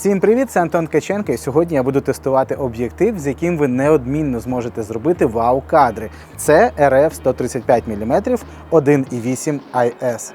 Всім привіт, це Антон Каченко. і сьогодні я буду тестувати об'єктив, з яким ви неодмінно зможете зробити вау-кадри. Це RF 135 мм 1.8 IS.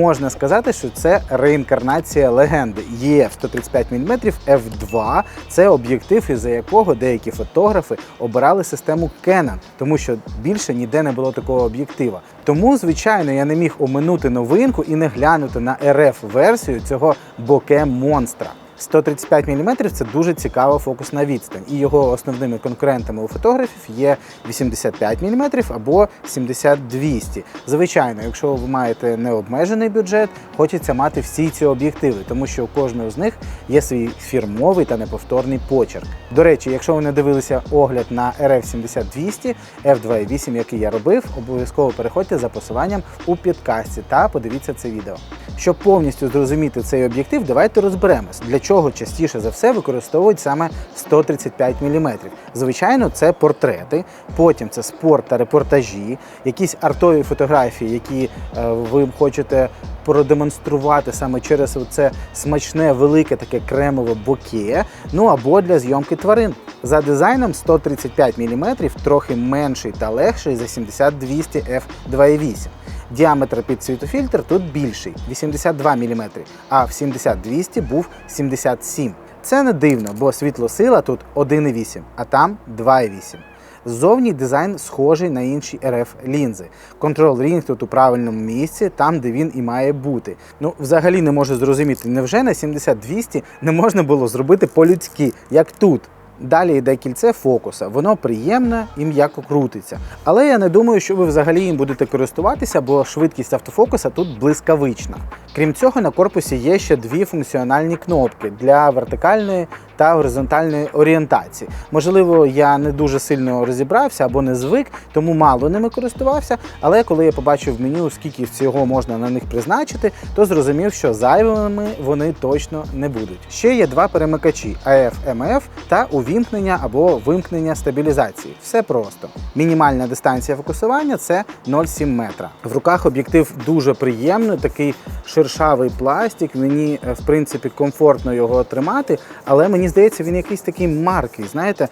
Можна сказати, що це реінкарнація легенди. ЄФ 135 мм F2 це об'єктив, із-за якого деякі фотографи обирали систему Canon, тому що більше ніде не було такого об'єктива. Тому, звичайно, я не міг оминути новинку і не глянути на RF-версію цього боке монстра. 135 мм це дуже цікава фокусна відстань, і його основними конкурентами у фотографів є 85 мм або 70-200. Звичайно, якщо ви маєте необмежений бюджет, хочеться мати всі ці об'єктиви, тому що у кожного з них є свій фірмовий та неповторний почерк. До речі, якщо ви не дивилися огляд на RF 70-200 F2.8, який я робив, обов'язково переходьте за посиланням у підкасті та подивіться це відео. Щоб повністю зрозуміти цей об'єктив, давайте розберемось, для чого частіше за все використовують саме 135 мм. Звичайно, це портрети, потім це спорт та репортажі, якісь артові фотографії, які е, ви хочете продемонструвати саме через це смачне, велике таке кремове боке, ну або для зйомки тварин. За дизайном 135 мм трохи менший та легший за 70-200 f2.8. Діаметр під світофільтр тут більший 82 мм, а в 70-200 був 77 Це не дивно, бо світлосила тут 1,8, а там 2,8. Ззовні дизайн схожий на інші RF лінзи. Control Ring тут у правильному місці, там, де він і має бути. Ну, взагалі не можу зрозуміти, невже на 70-200 не можна було зробити по-людськи, як тут. Далі йде кільце фокуса, воно приємне і м'яко крутиться. Але я не думаю, що ви взагалі їм будете користуватися, бо швидкість автофокуса тут блискавична. Крім цього, на корпусі є ще дві функціональні кнопки для вертикальної та горизонтальної орієнтації. Можливо, я не дуже сильно розібрався або не звик, тому мало ними користувався. Але коли я побачив в меню, скільки всього можна на них призначити, то зрозумів, що зайвими вони точно не будуть. Ще є два перемикачі AF, MF та увімкнення або вимкнення стабілізації. Все просто. Мінімальна дистанція фокусування це 0,7 метра. В руках об'єктив дуже приємний, такий шершавий пластик. Мені е, в принципі комфортно його тримати, але мені здається, він якийсь такий маркий. Знаєте,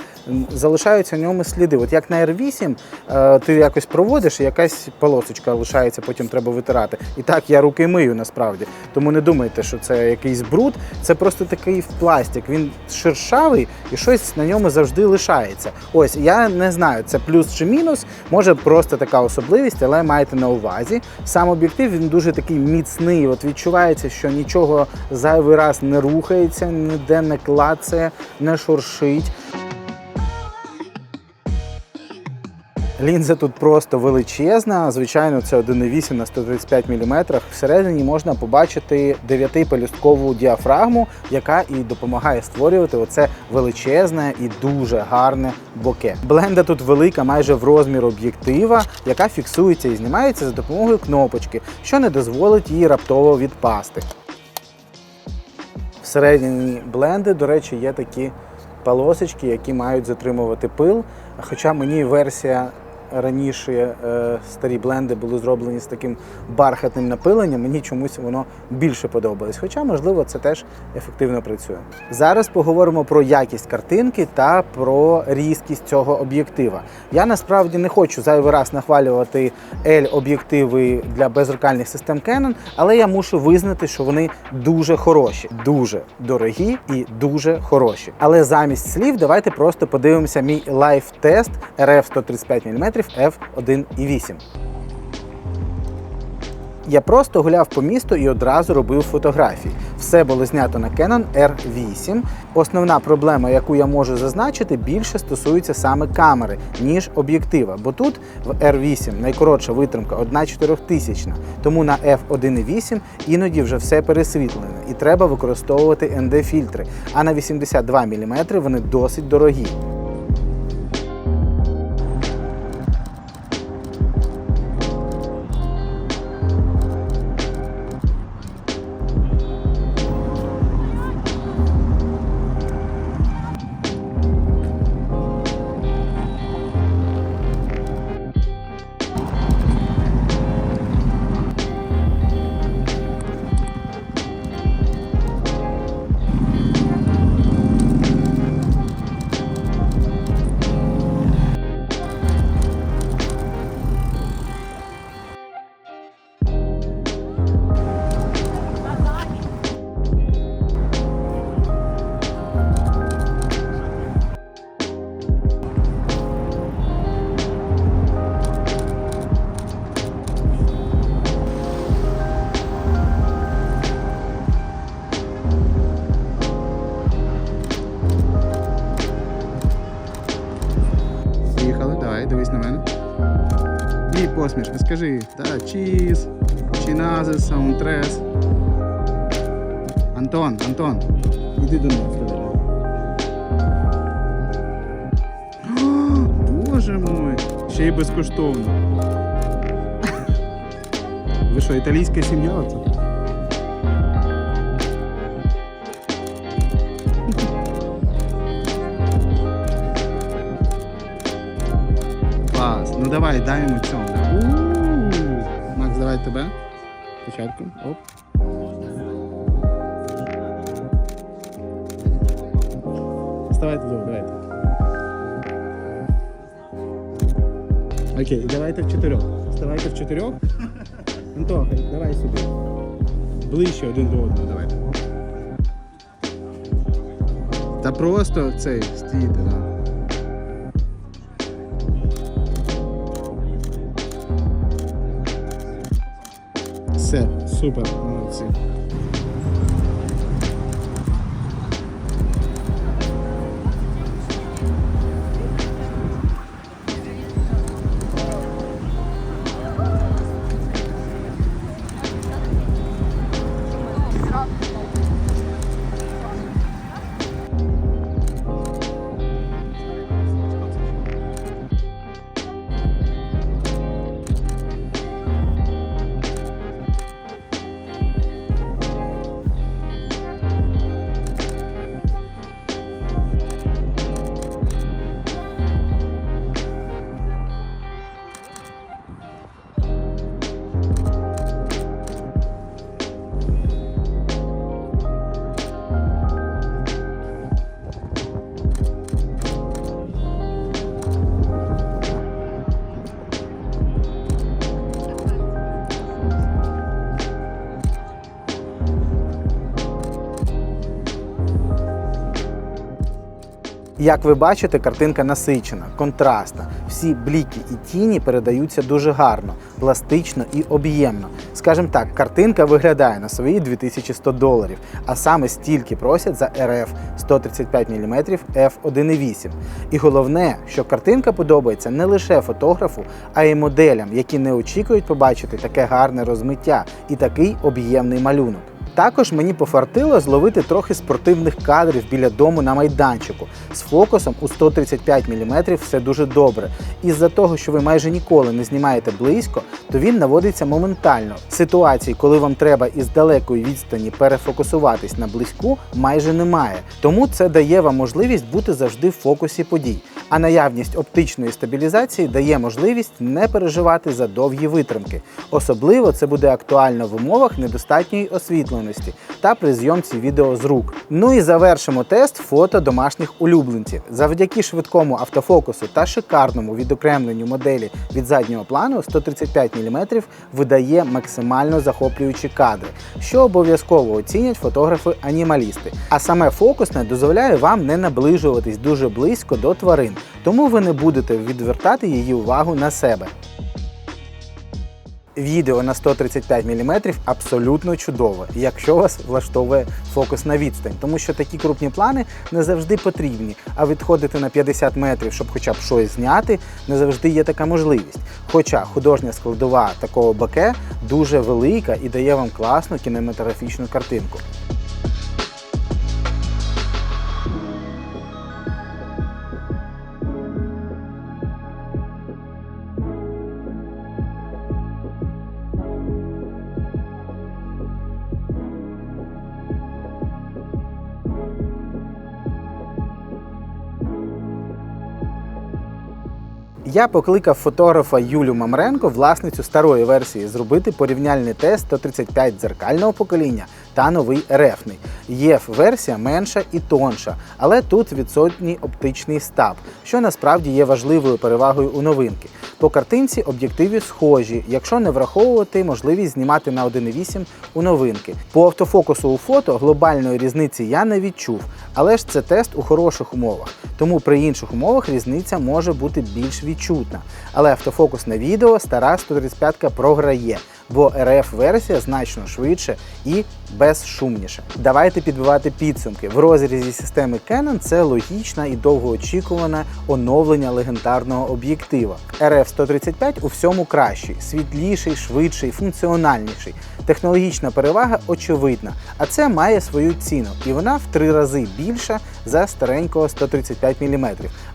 залишаються в ньому сліди. От як на R8 е, ти якось проводиш, і якась полосочка лишається, потім треба витирати. І так я руки мию насправді. Тому не думайте, що це якийсь бруд. Це просто такий пластик. Він шершавий і щось на ньому завжди лишається. Ось я не знаю, це плюс чи мінус. Може просто така особливість, але майте на увазі. Сам об'єктив він дуже такий міцний. От відчувається, що нічого зайвий раз не рухається, ніде не клацає, не шуршить. Лінза тут просто величезна. Звичайно, це 1,8 на 135 мм. Всередині можна побачити 9-пелюсткову діафрагму, яка і допомагає створювати оце величезне і дуже гарне боке. Бленда тут велика, майже в розмір об'єктива, яка фіксується і знімається за допомогою кнопочки, що не дозволить їй раптово відпасти. Всередині бленди, до речі, є такі полосочки, які мають затримувати пил. Хоча мені версія раніше е, старі бленди були зроблені з таким бархатним напиленням, мені чомусь воно більше подобалось. Хоча, можливо, це теж ефективно працює. Зараз поговоримо про якість картинки та про різкість цього об'єктива. Я насправді не хочу зайвий раз нахвалювати L-об'єктиви для беззеркальних систем Canon, але я мушу визнати, що вони дуже хороші, дуже дорогі і дуже хороші. Але замість слів давайте просто подивимося мій лайф-тест RF 135 мм f1.8. Я просто гуляв по місту і одразу робив фотографії. Все було знято на Canon R8. Основна проблема, яку я можу зазначити, більше стосується саме камери, ніж об'єктива. Бо тут в R8 найкоротша витримка 1,4000, тому на F1.8 іноді вже все пересвітлене і треба використовувати ND-фільтри. А на 82 мм вони досить дорогі. І посмішка, скажи. Та, чіз, чиназе, саундтрес. Антон, Антон, іди до нас. О, Боже мой, ще й безкоштовно. Ви що, італійська сім'я оце? Клас. Ну давай, дай йому цьому. Давай тебе. Спочатку. Оп. Вставайте двох, давайте. Окей, давайте в чотирьох. Вставайте в чотирьох. Антоха, давай сюди. Ближче один до одного, давайте. Та просто цей стійте, да. супер, молодці. Як ви бачите, картинка насичена, контрастна. Всі бліки і тіні передаються дуже гарно, пластично і об'ємно. Скажімо так, картинка виглядає на свої 2100 доларів, а саме стільки просять за RF 135 мм f1.8. І головне, що картинка подобається не лише фотографу, а й моделям, які не очікують побачити таке гарне розмиття і такий об'ємний малюнок. Також мені пофартило зловити трохи спортивних кадрів біля дому на майданчику. З фокусом у 135 мм все дуже добре. Із-за того, що ви майже ніколи не знімаєте близько, то він наводиться моментально. Ситуації, коли вам треба із далекої відстані перефокусуватись на близьку, майже немає. Тому це дає вам можливість бути завжди в фокусі подій. А наявність оптичної стабілізації дає можливість не переживати за довгі витримки. Особливо це буде актуально в умовах недостатньої освітленості та при зйомці відео з рук. Ну і завершимо тест фото домашніх улюбленців. Завдяки швидкому автофокусу та шикарному відокремленню моделі від заднього плану 135 мм видає максимально захоплюючі кадри, що обов'язково оцінять фотографи-анімалісти. А саме фокусне дозволяє вам не наближуватись дуже близько до тварин, тому ви не будете відвертати її увагу на себе. Відео на 135 мм абсолютно чудове, якщо вас влаштовує фокус на відстань, тому що такі крупні плани не завжди потрібні, а відходити на 50 метрів, щоб хоча б щось зняти, не завжди є така можливість. Хоча художня складова такого баке дуже велика і дає вам класну кінематографічну картинку. Я покликав фотографа Юлю Мамренко, власницю старої версії, зробити порівняльний тест 135 дзеркального покоління та новий рефний. ЄФ-версія менша і тонша, але тут відсутній оптичний стаб, що насправді є важливою перевагою у новинки. По картинці об'єктиви схожі, якщо не враховувати можливість знімати на 1.8 у новинки. По автофокусу у фото глобальної різниці я не відчув, але ж це тест у хороших умовах. Тому при інших умовах різниця може бути більш відчутна. Але автофокус на відео стара 135 програє. Бо RF-версія значно швидше і безшумніше. Давайте підбивати підсумки. В розрізі системи Canon це логічна і довгоочікуване оновлення легендарного об'єктива. RF 135 у всьому кращий, світліший, швидший, функціональніший. Технологічна перевага очевидна, а це має свою ціну, і вона в три рази більша за старенького 135 мм.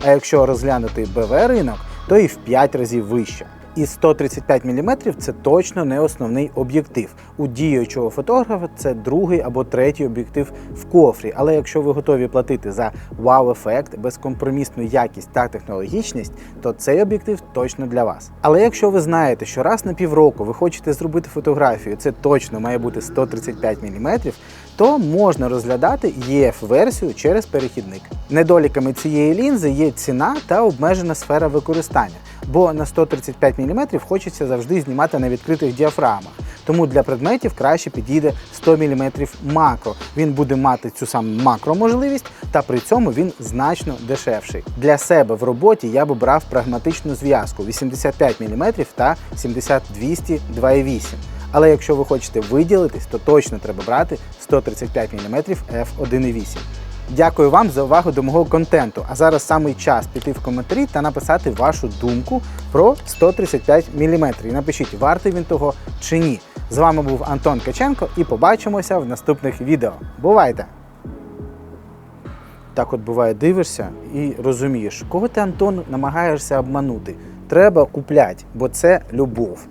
А якщо розглянути БВ ринок, то і в 5 разів вище. І 135 мм це точно не основний об'єктив. У діючого фотографа це другий або третій об'єктив в кофрі. Але якщо ви готові платити за вау-ефект, безкомпромісну якість та технологічність, то цей об'єктив точно для вас. Але якщо ви знаєте, що раз на півроку ви хочете зробити фотографію, це точно має бути 135 мм, то можна розглядати EF-версію через перехідник. Недоліками цієї лінзи є ціна та обмежена сфера використання, бо на 135 мм хочеться завжди знімати на відкритих діафрагмах. Тому для предметів краще підійде 100 мм макро. Він буде мати цю саму макроможливість, та при цьому він значно дешевший. Для себе в роботі я б брав прагматичну зв'язку 85 мм та 70-200 2.8. Але якщо ви хочете виділитись, то точно треба брати 135 мм f1.8. Дякую вам за увагу до мого контенту. А зараз самий час піти в коментарі та написати вашу думку про 135 мм. І напишіть, вартий він того чи ні. З вами був Антон Каченко і побачимося в наступних відео. Бувайте! Так от буває, дивишся і розумієш, кого ти Антон намагаєшся обманути. Треба купляти, бо це любов.